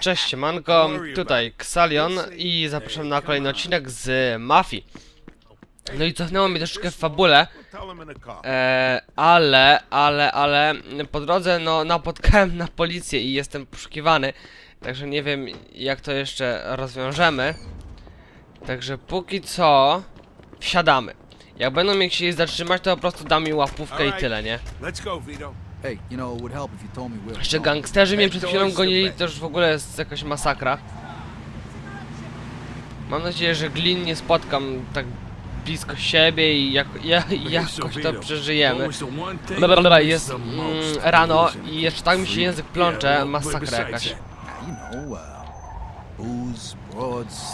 Cześć, manko, tutaj Xalion i zapraszam na kolejny odcinek z Mafii. No i cofnęło mnie troszeczkę w fabule, e, ale, ale, ale po drodze no napotkałem na policję i jestem poszukiwany, także nie wiem jak to jeszcze rozwiążemy. Także póki co wsiadamy. Jak będą mnie chcieli zatrzymać, to po prostu dam mi łapówkę i tyle, nie? Let's go, Vito. Hey, you know, it would help if you told me where. Jeszcze gangsterzy mnie przed chwilą gonili, to już w ogóle jest jakaś masakra. Mam nadzieję, że glin nie spotkam tak blisko siebie i jak, ja, jakoś to przeżyjemy. Blablabla, jest mm, rano i jeszcze tak mi się język plącze, masakra jakaś. Know, uh.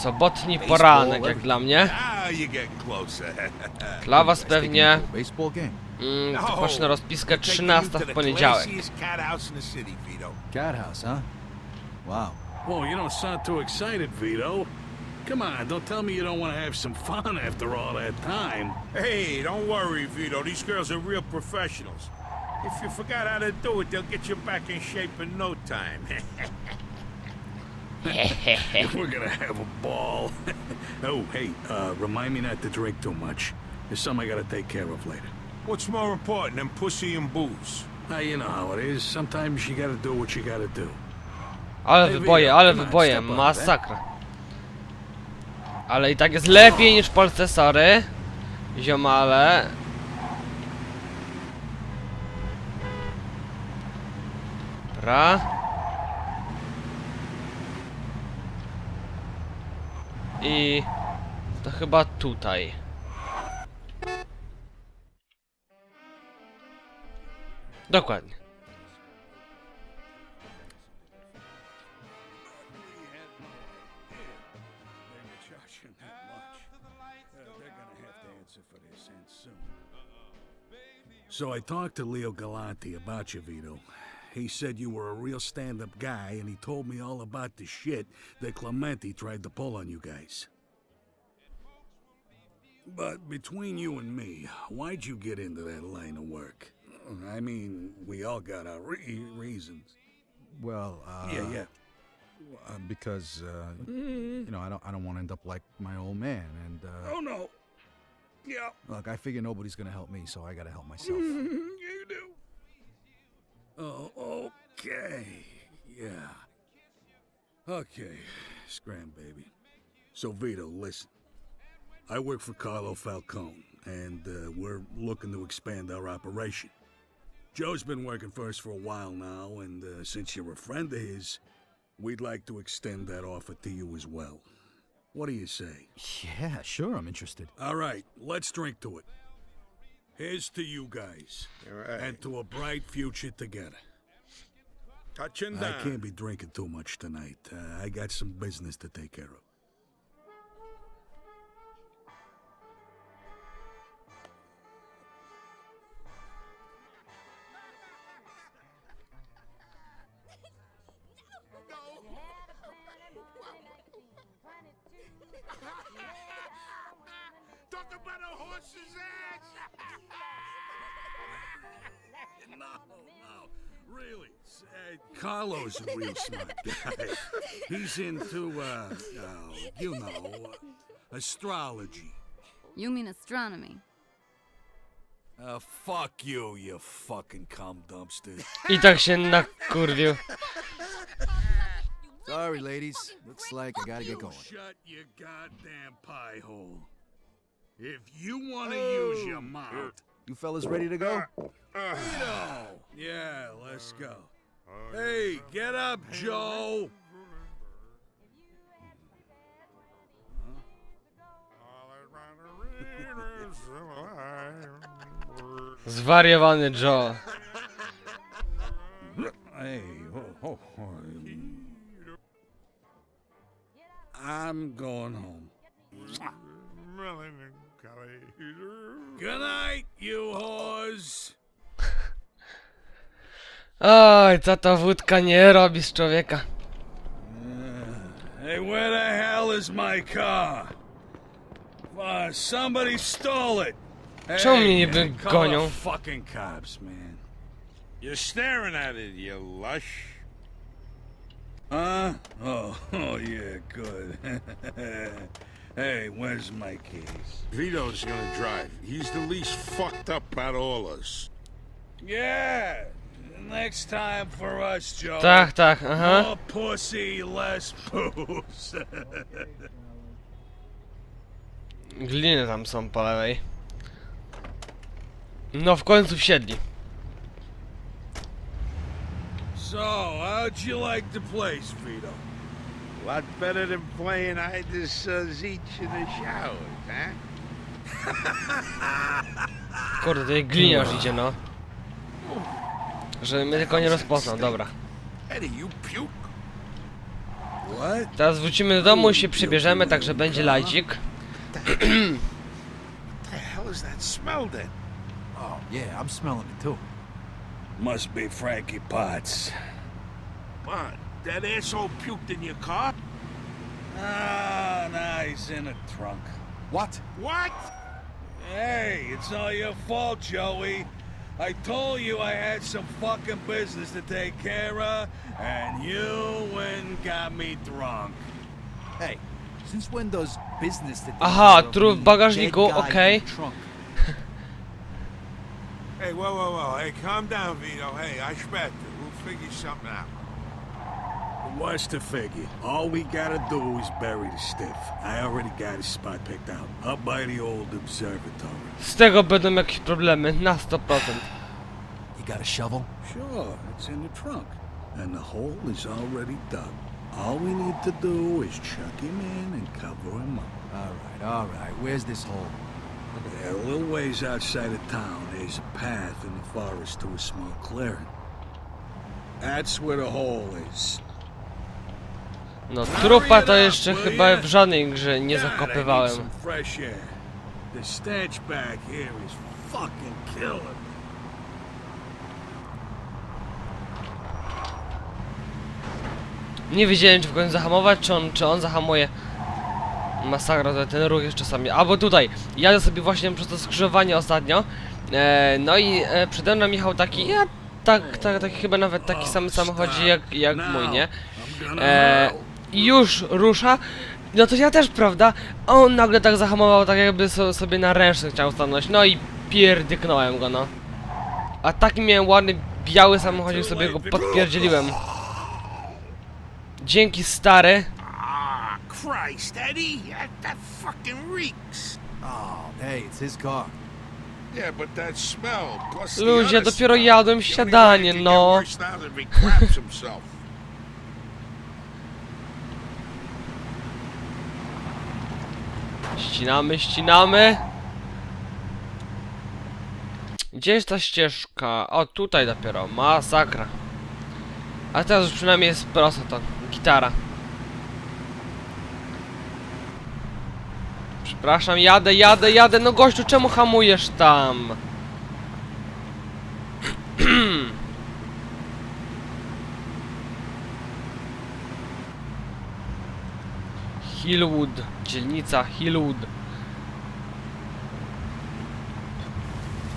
Sobotni poranek jak dla mnie. Ah. Dla was Let's take me to a baseball game. mm, rozpiskę 13 w the poniedziałek. classiest cat house in the city, Vito. Cat house, huh? Wow. Whoa, you don't sound too excited, Vito. Come on, don't tell me you don't want to have some fun after all that time. Hey, don't worry, Vito. These girls are real professionals. If you forgot how to do it, they'll get you back in shape in no time. We're gonna have a ball. oh, hey, uh, remind me not to drink too much. There's something I gotta take care of later. What's more important than pussy and booze? Ah, you know how it is. Sometimes you gotta do what you gotta do. Ale wyboje, ale wyboje, up, masakra. Ale i tak jest lepiej niż w Polsce, sorry. Ziomale. Dobra. I to chyba tutaj. Dokładnie. So I talked to Leo Galante about you, Vito. He said you were a real stand-up guy, and he told me all about the shit that Clemente tried to pull on you guys. But between you and me, why'd you get into that line of work? I mean, we all got our re- reasons. Well, uh. yeah, yeah. uh, because, uh, you know, I don't, I don't want to end up like my old man. And, uh, Oh no. Yeah, look, I figure nobody's going to help me, so I got to help myself. you do. Oh, okay. Yeah. Okay. Scram, baby. So, Vito, listen. I work for Carlo Falcone, and uh, we're looking to expand our operation. Joe's been working for us for a while now, and uh, since you're a friend of his, we'd like to extend that offer to you as well. What do you say? yeah, sure, I'm interested. All right, let's drink to it. Here's to you guys, and to a bright future together. Touching I can't be drinking too much tonight. Uh, I got some business to take care of. Carlo's a real smart guy. He's into, uh, oh, you know, uh, astrology. You mean astronomy? Uh, fuck you, you fucking cum dumpster. I tak się nakurwił. Sorry, ladies. Looks like I got to get going. shut your goddamn pie hole. If you want to use your mouth. You fellas ready to go? Vito! Yeah, let's go. Hey, get up, Joe! Zwariowany Joe. Hey, oh, oh, oh. I'm going home. Good night, you whores! Oj, co ta wódka nie robi z człowieka. Hey, where the hell is my car? Uh, somebody stole it. Czemu mnie Hey, niby call gonią? the fucking cops, man. You're staring at it, you lush. Huh? Oh, oh yeah, good. hey, where's my keys? Vito's gonna drive. He's the least fucked up out of all us. Yeah, next time for us, Joe. Tak, tak, aha. More pussy, less booze. Gliny tam są po lewej. No w końcu wsiedli. so, how'd you like the place, Vito? A lot better than playing hide this uh, Zeech in the showers, huh? Kurde, tutaj gliniarz idzie, no. Żeby mnie tylko nie rozpoznał, dobra. Teraz wrócimy do domu i się przybierzemy, także będzie lajcik. Oh, yeah, I'm smelling it too. Must be Frankie Potts. What? That asshole puked in your car? Ah, nah, he's in the trunk. What? What? Hey, it's all your fault, Joey. I told you I had some fucking business to take care of, and you went and got me drunk. Hey, since when does business that Aha, takes care of trup w bagażniku, okej. Hey, whoa, whoa, whoa. Hey, calm down, Vito. Hey, I expect it. We'll figure something out. What's the figure? All we gotta do is bury the stiff. I already got his spot picked out, up by the old observatory. Z tego będą jakieś problemy, na 100%. You got a shovel? Sure, it's in the trunk. And the hole is already dug. All we need to do is chuck him in and cover him up. All right, all right. Where's this hole? Yeah, a little ways outside of town, there's a path in the forest to a small clearing. That's where the hole is. No, trupa to jeszcze chyba w żadnej grze nie zakopywałem. Nie wiedziałem, czy w końcu zahamować, czy on, czy on zahamuje. Masakra, ten ruch jest czasami. Albo tutaj, jadę sobie właśnie przez to skrzyżowanie ostatnio. E, no i e, przede mną jechał taki, ja, tak, tak, tak, chyba nawet taki sam samochodzik jak, jak mój, nie? E. I już rusza. No to ja też, prawda? A on nagle tak zahamował, tak jakby so, sobie na ręczny chciał stanąć. No i pierdyknąłem go, no. A taki miałem ładny, biały samochodzik, sobie go podpierdzieliłem. Dzięki, stary. Ah, Christ, Eddie. That, that fucking reeks. Oh, hey, it's his car. Yeah, but that smell, plus Ludzie, dopiero jadłem śniadanie, no. get worse now is if he craps himself. Ścinamy, ścinamy. Gdzie jest ta ścieżka? O, tutaj dopiero. Masakra. A teraz już przynajmniej jest prosto to. Gitara. Przepraszam, jadę, jadę, jadę. No gościu, czemu hamujesz tam? Hillwood. Dzielnica Hillwood.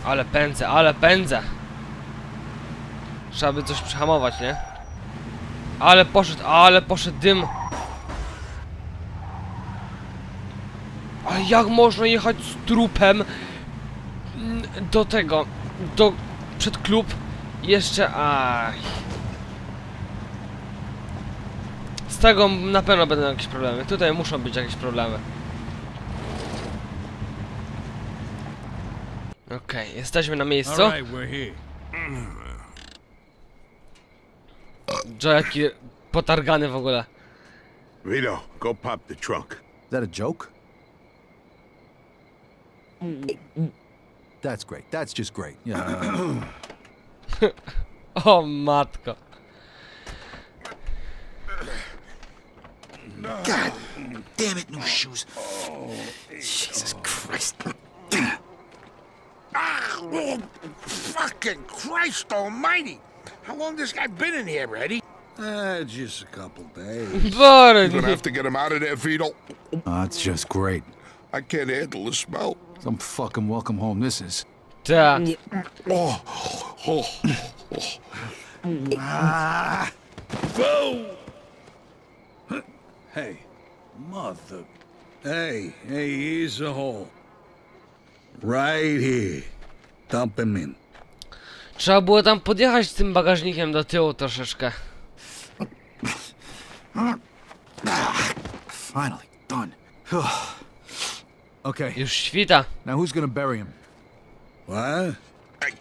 Ale pędzę, ale pędzę. Trzeba by coś przyhamować, nie? Ale poszedł, ale poszedł dym. Ale jak można jechać z trupem do tego, do przed klub jeszcze, aj. Z tego na pewno będą jakieś problemy. Tutaj muszą być jakieś problemy. Okej, jesteśmy na miejscu. Joe jaki potargany w ogóle. Vito, go pop the trunk. Is that a joke? That's great. That's just great. Yeah. O matko. God damn it, new shoes. Jesus Christ. Ah, oh, fucking Christ almighty. How long this guy been in here, Eddie? Uh, just a couple days. Bory. You're gonna have to get him out of there, Vito. oh, it's just great. I can't handle the smell. Some fucking welcome home this is. Ta. Oh, oh. Boo! Hey, mother. Hey, hey, here's a hole. Right here. Dump him in. Trzeba było tam podjechać z tym bagażnikiem do tyłu troszeczkę. Finally, done. okay, Już świta. now who's gonna bury him? What? I,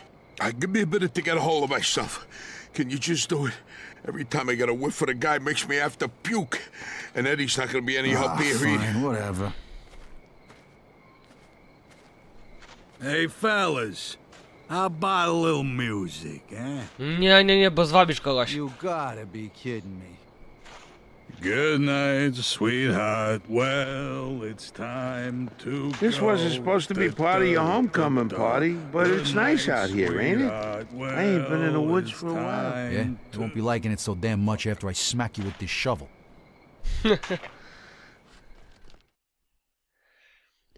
I give me a minute to get a hold of myself. Can you just do it? Every time I get a whiff of the guy makes me have to puke. And Eddie's not gonna be any help Ah, here. He- fine, whatever. Hey, fellas. How about a little music, eh? Nie, nie, nie, bo zwabisz kogoś. You gotta be kidding me. Good night, sweetheart. Well, it's time to This wasn't supposed to be part of your homecoming party, but it's nice out here, ain't it? I ain't been in the woods for a while. Yeah? You won't be liking it so damn much after I smack you with this shovel.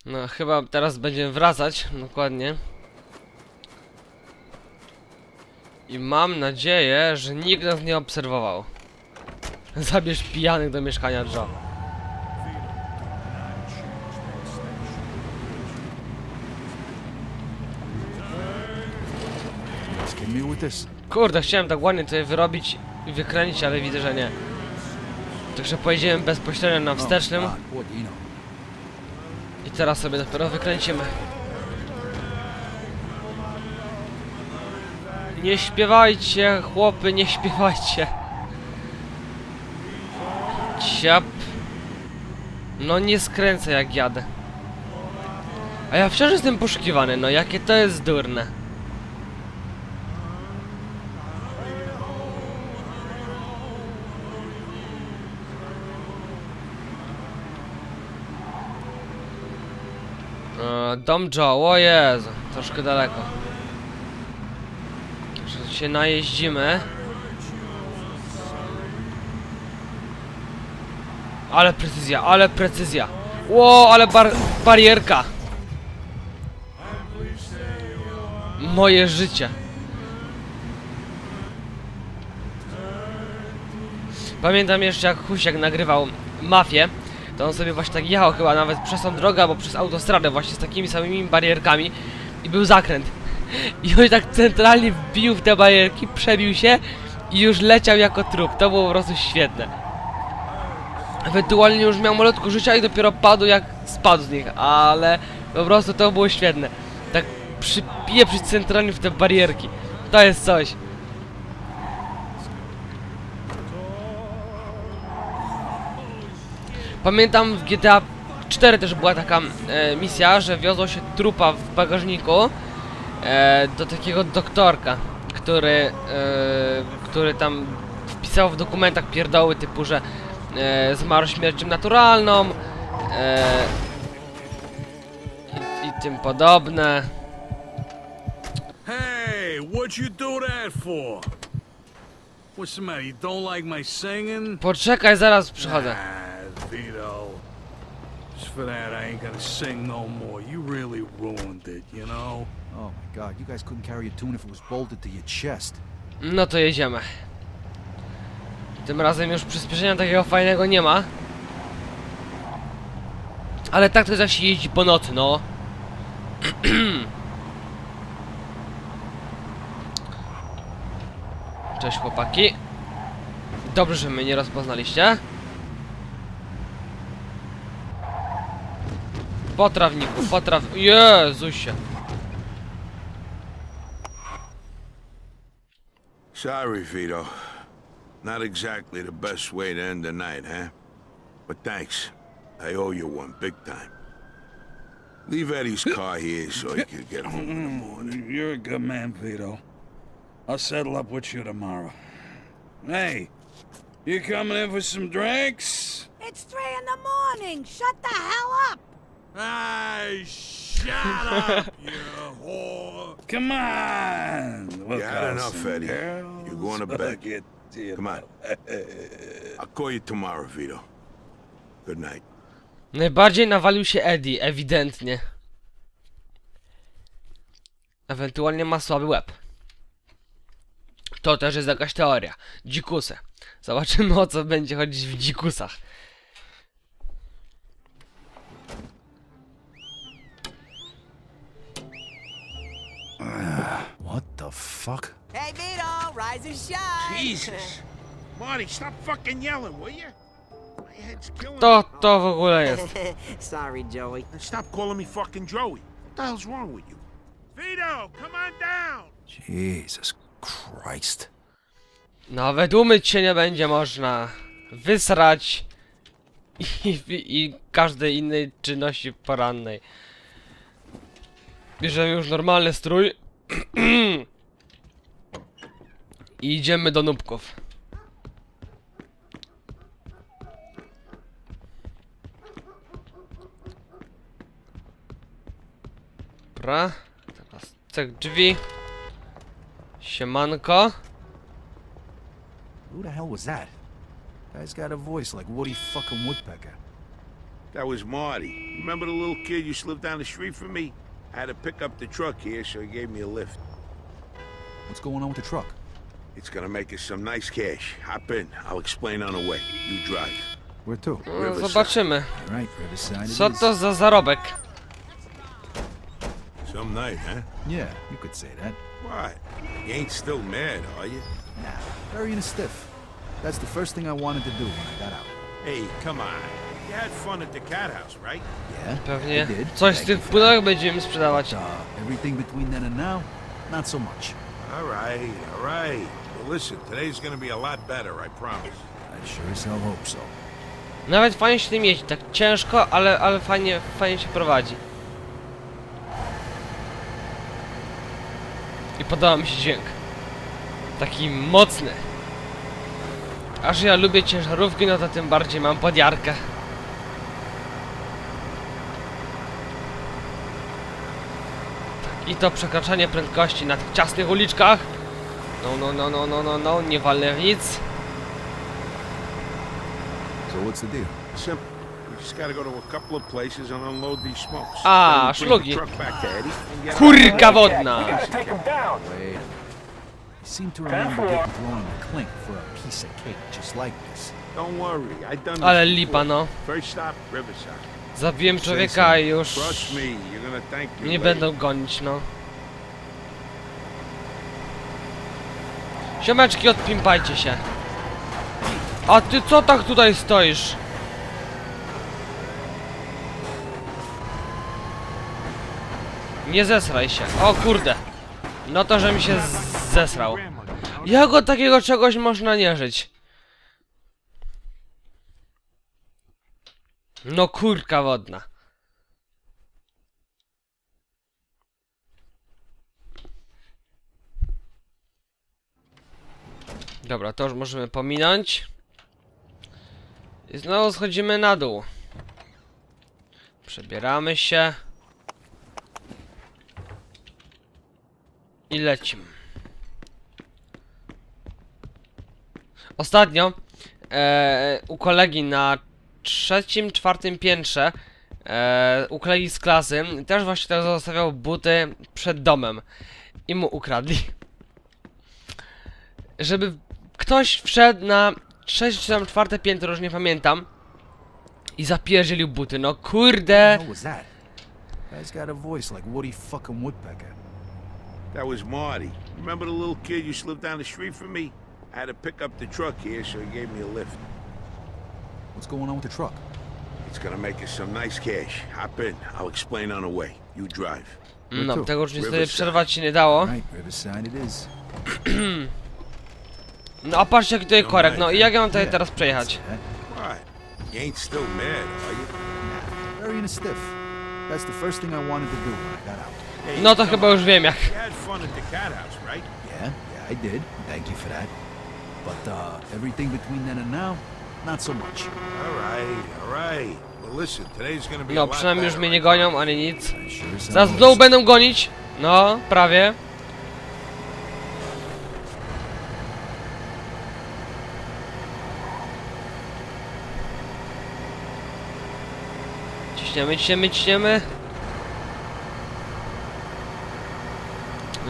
No, chyba teraz będziemy wracać, dokładnie. I mam nadzieję, że nikt nas nie obserwował. Zabierz pijanych do mieszkania Joe. Kurde, chciałem tak ładnie tutaj wyrobić i wykręcić, ale widzę, że nie. Także pojedziemy bezpośrednio na wstecznym do you know? i teraz sobie dopiero wykręcimy. Nie śpiewajcie, chłopy, nie śpiewajcie. Ciap. No nie skręcę jak jadę. A ja wciąż jestem poszukiwany, no jakie to jest durne. E, Dom Joe, o Jezu, troszkę daleko. Że się najeździmy. Ale precyzja, ale precyzja. Ło, ale bar barierka. Moje życie. Pamiętam jeszcze jak Husiak nagrywał Mafię, to on sobie właśnie tak jechał chyba nawet przez tą drogę albo przez autostradę właśnie z takimi samymi barierkami i był zakręt. I on tak centralnie wbił w te barierki, przebił się i już leciał jako trup. To było po prostu świetne. Ewentualnie już miał malutko życia i dopiero padł jak spadł z nich, ale po prostu to było świetne. Tak przypieprzyć centralnie w te barierki. To jest coś. Pamiętam w GTA 4 też była taka e, misja, że wiozło się trupa w bagażniku e, do takiego doktorka, który, e, który tam wpisał w dokumentach pierdoły typu, że e, zmarł śmiercią naturalną e, i, i tym podobne. Hey, what'd you do that for? What's the matter? You don't like my singing? Poczekaj, zaraz przychodzę. Vito. Just for that, I ain't gonna sing no more. You really ruined it, you know? Oh my god, you guys couldn't carry a tune if it was bolted to your chest. No to jedziemy. Tym razem już przyspieszenia takiego fajnego nie ma. Ale tak to się jeździ po nocy, no. Cześć chłopaki. Dobrze, że mnie nie rozpoznaliście. Po trawniku, po traw... Jezusie. Sorry, Vito. Not exactly the best way to end the night, huh? But thanks. I owe you one big time. Leave Eddie's car here so he can get home in the mm, morning. You're a good man, Vito. I'll settle up with you tomorrow. Hey, you coming in for some drinks? It's three in the morning. Shut the hell up. Hey, shut up, you whore! Come on! Look You had enough, Eddie. girls You're going to bed. get you Come on. I'll call you tomorrow, Vito. Good night. Najbardziej nawalił się Eddie, ewidentnie. Ewentualnie ma słaby łeb. To też jest jakaś teoria. Dzikusy. Zobaczymy o co będzie chodzić w dzikusach. What the fuck? Hey, Vito, rise and shine. Jesus. Marty, stop fucking yelling, will you? My head's killing To, me. to w ogóle jest. Sorry, Joey. And stop calling me fucking Joey. What the hell's wrong with you? Vito, come on down. Jesus Christ. Nawet umyć się nie będzie można. Wysrać. I, i każdej innej czynności porannej. Bierzemy już normalny strój. I idziemy do nubków. Dobra. Teraz cek drzwi. Siemanko. Who the hell was that? Guy's got a voice like Woody fucking Woodpecker. That was Marty. Remember the little kid used to live down the street from me? I had to pick up the truck here, so he gave me a lift. What's going on with the truck? It's gonna make us some nice cash. Hop in. I'll explain on the way. You drive. Where to? No, Riverside. zobaczymy. All right, Riverside it Co is. to za zarobek? Some night, huh? Yeah, you could say that. What? You ain't still mad, are you? Nah, very in a stiff. That's the first thing I wanted to do when I got out. Hey, come on. You had fun at the cat house, right? Yeah, Pewnie I did. coś z Thank tych you for pudełek będziemy sprzedawać. that. Uh, everything between then and now, not so much. All right, all right. Listen, today's gonna be a lot better, I promise. I sure as hell hope so. Nawet fajnie się tym jeździ, tak ciężko, ale, ale fajnie, fajnie się prowadzi. I podoba mi się dźwięk. Taki mocny. Aż ja lubię ciężarówki, no to tym bardziej mam podjarkę. I to przekraczanie prędkości na tych ciasnych uliczkach. No, no, no, no, no, no, no, nie walę w nic. So what's the deal? Simple. We just gotta go to a couple of places and unload these smokes. Ah, Then we bring szlugi. the truck back to Eddie and get Kurka wodna! Wait. I seem to remember getting thrown in the clink for a piece of cake just like this. Don't worry, I done this Ale before. lipa no. First stop, Riverside. Zabiłem człowieka i już Trust me, you're gonna thank me nie later. będą gonić, no. Siomeczki, odpimpajcie się. A ty co tak tutaj stoisz? Nie zesraj się. O kurde. No to, że mi się zesrał. Jak od takiego czegoś można nie żyć? No kurka wodna. Dobra, to już możemy pominąć. I znowu schodzimy na dół. Przebieramy się. I lecimy. Ostatnio e, u kolegi na trzecim, czwartym piętrze e, u kolegi z klasy też właśnie tak zostawiał buty przed domem i mu ukradli. Żeby ktoś wszedł na trzecie czy tam czwarte piętro, już nie pamiętam i zapierdzielił buty, no kurde? Guy's got a voice like Woody fucking Woodpecker. That was Marty. Remember the little kid used to live down the street from me? I had to pick up the truck here, so he gave me a lift. What's going on with the truck? It's gonna make us some nice cash. Hop in. I'll explain on the way. You drive. No, tego już niestety przerwać się nie dało. Right, Riverside it is. No a patrzcie jaki tutaj korek, no i jak ja mam tutaj teraz przejechać? Say that. What? You ain't still mad, are you? Nah, very in a stiff. That's the first thing I wanted to do when I got out. Hey, No to come chyba on. już wiem jak. You had fun at the cat house, right? Yeah, yeah, I did. Thank you for that. But uh, everything between then and now, not so much. All right, all right. Well, listen, today's gonna be a No lot przynajmniej już better, mnie nie gonią, ani nic. I sure as hell Zaraz hope so. będą gonić. No, prawie. Ciśniemy, ciśniemy, ciśniemy.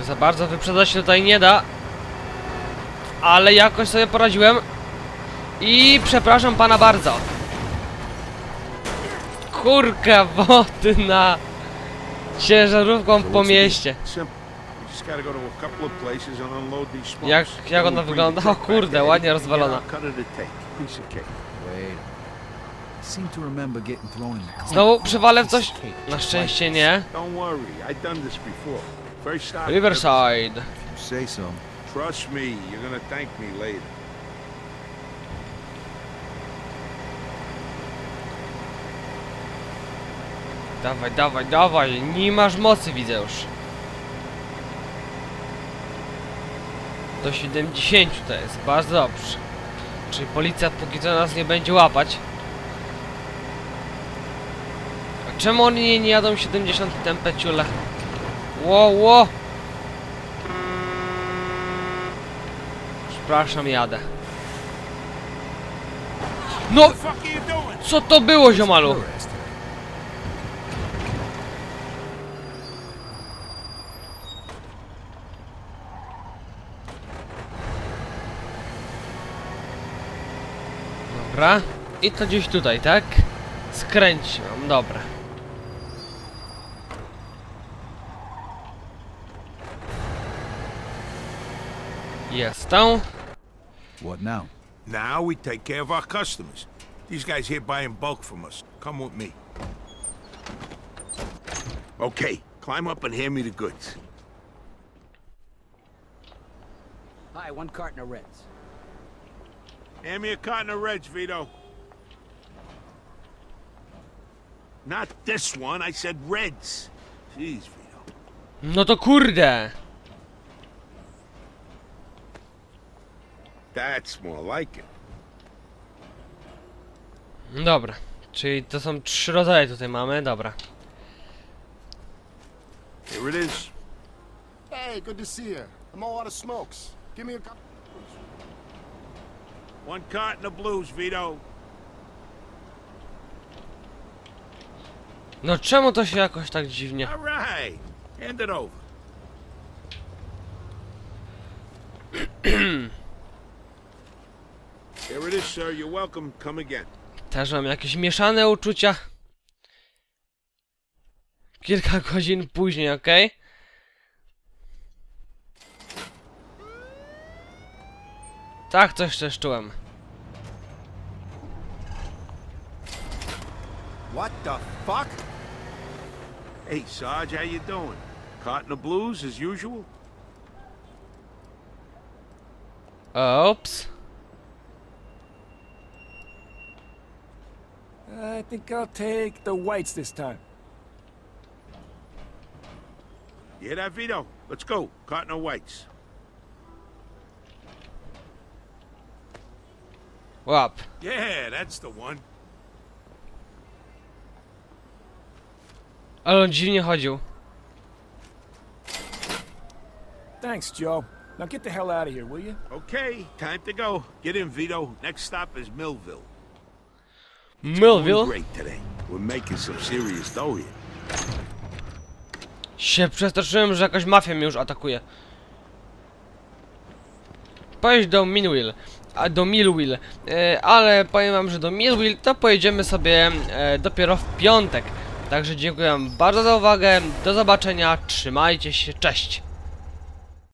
Za bardzo wyprzedzać się tutaj nie da. ale jakoś sobie poradziłem. I przepraszam pana bardzo. Kurka wody na ciężarówką po mieście. Jak- jak ona wygląda? O kurde, ładnie rozwalona. Znowu przywalę w coś? Na szczęście nie. Riverside. this. Say so. Trust me, you're gonna thank me later. Dawaj, dawaj, dawaj. Nie masz mocy, widzę już. Do 70 to jest, bardzo dobrze. Czyli policja póki co nas nie będzie łapać. A czemu oni nie, jadą 70 tempę ciule? Ło, ło! Przepraszam, jadę. No! Co to było, ziomalu? Dobra. I to gdzieś tutaj, tak? Skręć mam, dobra. Jestem. What now? Now we take care of our customers. These guys here buy in bulk from us. Come with me. Okay, climb up and hand me the goods. Hi, one carton of Reds. Hand me a carton of Reds, Vito. Not this one, I said Reds. Jeez, Vito. No to kurde. That's more like it. Dobra. Czyli to są trzy rodzaje tutaj mamy, dobra. Here it is. Hey, good to see you. I'm all out of smokes. Give me a couple. One carton of blues, Vito. No czemu to się jakoś tak dziwnie? All right. Hand it over. Sir. You're welcome. Come again. Też mam jakieś mieszane uczucia. Kilka godzin później, okej? Tak, coś też czułem. What the fuck? Hey, Sarge, how you doing? Carton of blues as usual? Ops. I think I'll take the whites this time. You hear that, Vito? Let's go. Carton of whites. Łap. Yeah, that's the one. Ale on dziwnie chodził. Thanks, Joe. Now get the hell out of here, will you? Okay, time to go. Get in, Vito. Next stop is Millville. Here. Się przestraszyłem, że jakaś mafia mnie już atakuje. Pojedź do Millville, a do Millville, e, ale powiem wam, że do Millville to pojedziemy sobie e, dopiero w piątek. Także dziękuję wam bardzo za uwagę, do zobaczenia, trzymajcie się, cześć!